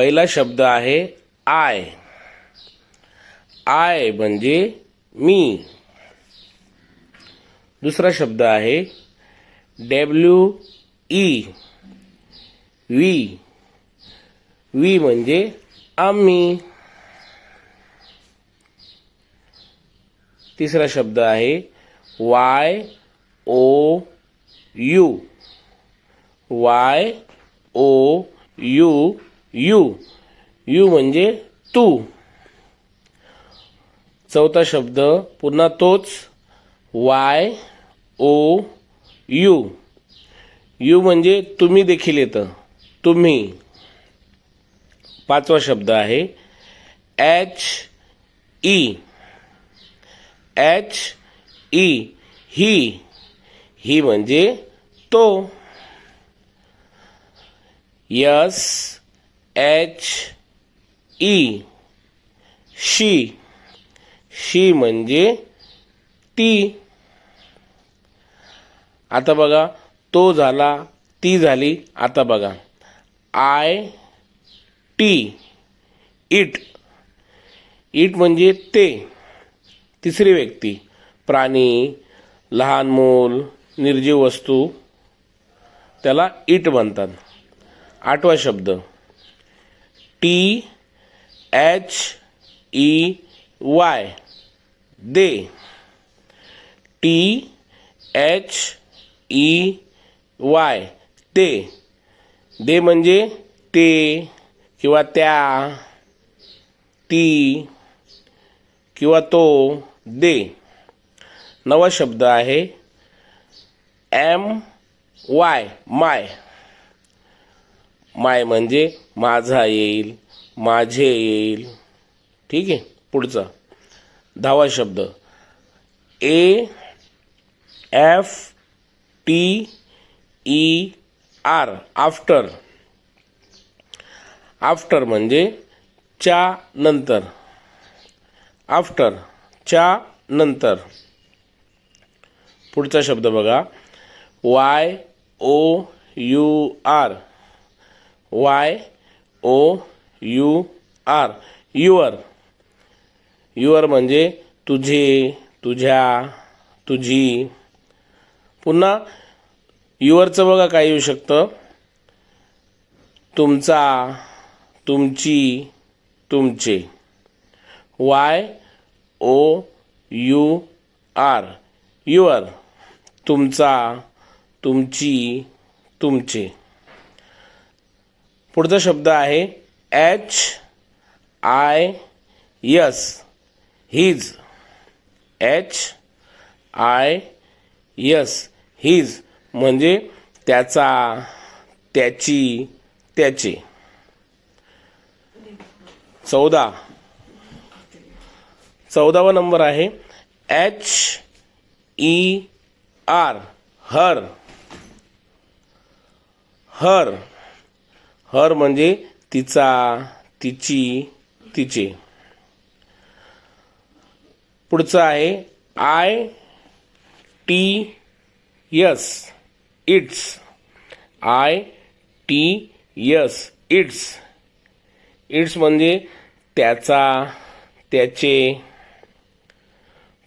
पहिला शब्द आहे आय. आय म्हणजे मी. दुसरा शब्द आहे डब्ल्यू ई. वी. वी म्हणजे आम्ही. तिसरा शब्द आहे Y O U. Y O U you you म्हणजे तू. चौथा शब्द पुन्हा तोच. Y O U. यू म्हणजे तुम्ही देखील येतं. तुम्ही. पाचवा शब्द आहे H E. H E he. He म्हणजे तो. S H E she she म्हणजे ती आता बघा तो झाला ती झाली आता बघा. आय टी इट इट म्हणजे ते तिसरी व्यक्ती. प्राणी लहान मूल निर्जीव वस्तू त्याला इट म्हणतात. आठवा शब्द. T H E Y they. T H E Y ते दे म्हणजे ते किंवा त्या, ती किंवा तो दे. नवा शब्द आहे एम वाय माय माय म्हणजे माझा येईल माझे येईल. ठीक आहे? पुढचा. दहावा शब्द. A F T E R after after म्हणजे च्या नंतर. आफ्टर च्या नंतर. पुढचा शब्द बघा. Y O U R Y O U R your your म्हणजे तुझे तुझ्या तुझी. पुन्हा युअरचं बघा काय येऊ शकतं. तुमचा तुमची तुमचे. Y O U R your तुमचा तुमची तुमचे. पुढचा शब्द आहे H I S his H I S his म्हणजे त्याचा त्याची त्याचे. चौदा. चौदावा नंबर आहे H E R her her her म्हणजे तिचा तिची तिचे. पुढचं आहे I T S its I T S its its म्हणजे त्याचा त्याचे.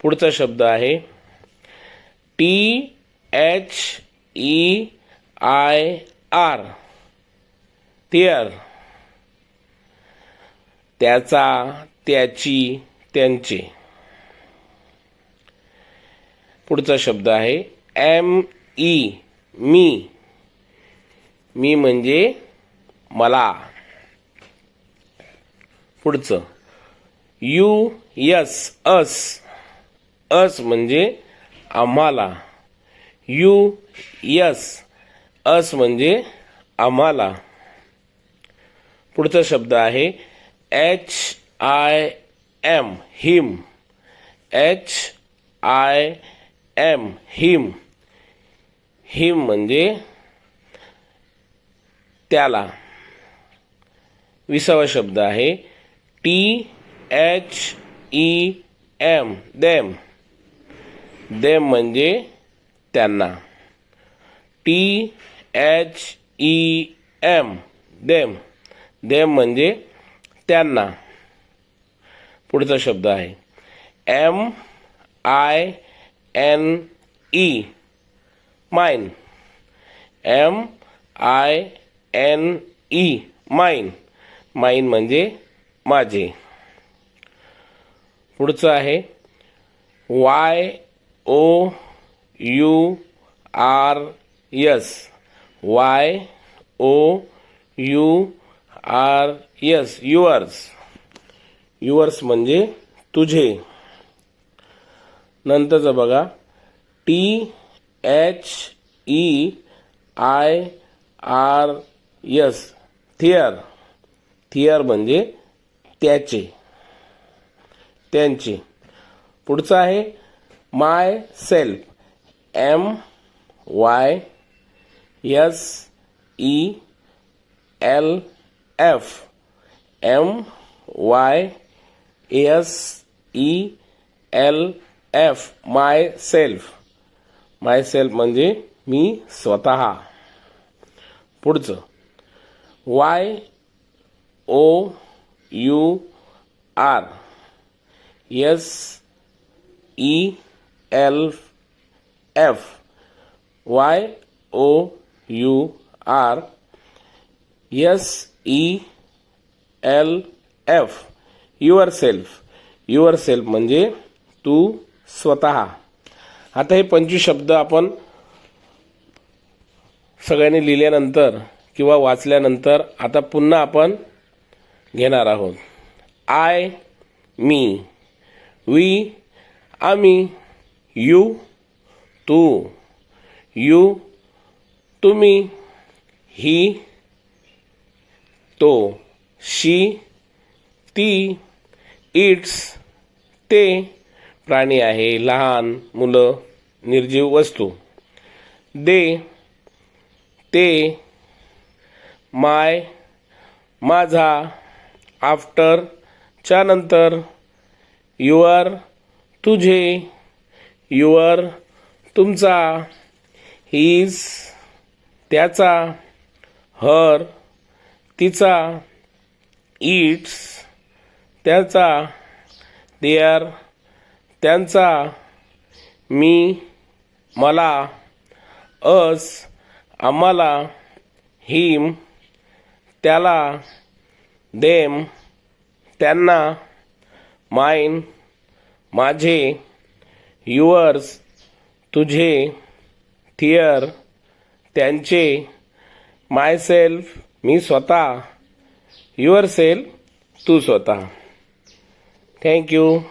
पुढचा शब्द आहे T H E I R their. त्याचा त्याची त्यांचे. पुढचा शब्द आहे एम ई मी. मी म्हणजे मला. पुढचं यू यस अस. अस म्हणजे आम्हाला. यू यस अस म्हणजे आम्हाला. पुढचा शब्द आहे H I M him. H I M him. Him म्हणजे त्याला. विसावा शब्द आहे T H E M them them म्हणजे त्यांना. T H E M them them म्हणजे त्यांना. पुढचा शब्द आहे. M I N E mine M I N E mine mine म्हणजे माझे. पुढचं आहे. Y O U R S Y O U R S yours. Yours म्हणजे तुझे. नंतरचं बघा. T H E I R S. Their. Their म्हणजे त्याचे. त्यांचे. पुढचं आहे myself. M Y S E L F M Y S E L F myself myself म्हणजे मी स्वतः. पुढचं. Y O U R S E L F Y O U R S E L F yourself yourself म्हणजे तू स्वतः. आता हे पंचवीस शब्द आपण सगळ्यांनी लिहिल्यानंतर किंवा वाचल्यानंतर आता पुन्हा आपण घेणार आहोत. आय मी वी आम्ही. यू तू. यू तुम्ही. ही तो शी ती इट्स ते प्राणी आहे लहान मुलं निर्जीव वस्तू. दे ते माय माझा आफ्टर च्या नंतर युअर तुझे युअर तुमचा हीज त्याचा हर तिचा इट्स त्याचा देअर त्यांचा मी मला अस आम्हाला हिम त्याला देम त्यांना माइन माझे युअर्स तुझे थिअर त्यांचे माय सेल्फ मी स्वतः युअर सेल तू स्वतः. थँक्यू